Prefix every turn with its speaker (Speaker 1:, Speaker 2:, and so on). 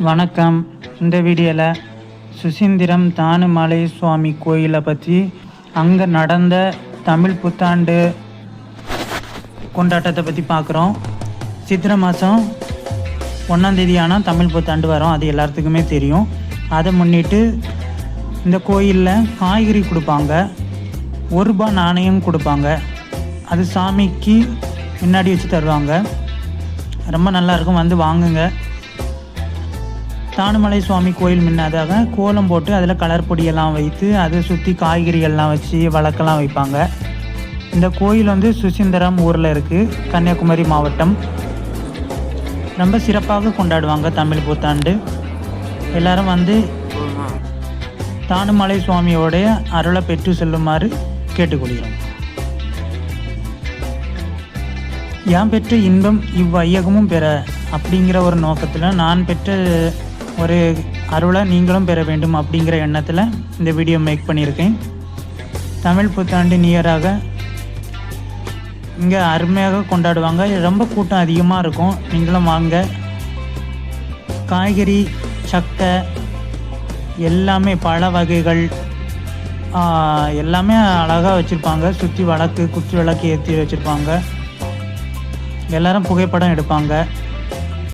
Speaker 1: வணக்கம். இந்த வீடியோவில் சுசீந்திரம் தானுமலை சுவாமி கோயிலை பற்றி அங்கே நடந்த தமிழ் புத்தாண்டு கொண்டாட்டத்தை பற்றி பார்க்குறோம் சித்திரை மாதம் ஒன்றாந்தேதி ஆனால் தமிழ் புத்தாண்டு வரும் அது எல்லாத்துக்குமே தெரியும். அதை முன்னிட்டு இந்த கோயிலில் காய்கறி கொடுப்பாங்க. ஒரு ரூபாய் நாணயம் கொடுப்பாங்க. அது சாமிக்கு முன்னாடி வச்சு தருவாங்க. ரொம்ப நல்லா இருக்கும் வந்து வாங்குங்க. தானுமலை சுவாமி கோயில் முன்னதாக கோலம் போட்டு அதில் கலர் பொடியெல்லாம் வைத்து அதை சுற்றி காய்கறிகள்லாம் வச்சு வழக்கெல்லாம் வைப்பாங்க. இந்த கோயில் வந்து சுசீந்திரம் ஊரில் இருக்குது கன்னியாகுமரி மாவட்டம். ரொம்ப சிறப்பாக கொண்டாடுவாங்க தமிழ் புத்தாண்டு. எல்லாரும் வந்து தானுமலை சுவாமியோடைய அருளை பெற்று செல்லுமாறு கேட்டுக்கொள்கிறோம். யான் பெற்ற இன்பம் இவ்வையகமும் பெற அப்படிங்கிற ஒரு நோக்கத்தில் நான் பெற்ற ஒரு அருளை நீங்களும் பெற வேண்டும் அப்படிங்கிற எண்ணத்தில் இந்த வீடியோ மேக் பண்ணியிருக்கேன். தமிழ் புத்தாண்டு நியராக இங்கே அருமையாக கொண்டாடுவாங்க. ரொம்ப கூட்டம் அதிகமாக இருக்கும். நீங்களும் வாங்க. காய்கறி சக்கை எல்லாமே பழ வகைகள் எல்லாமே அழகாக வச்சுருப்பாங்க. சுற்றி வழக்கு குச்சி விளக்கு ஏற்றி வச்சுருப்பாங்க. எல்லாரும் புகைப்படம் எடுப்பாங்க.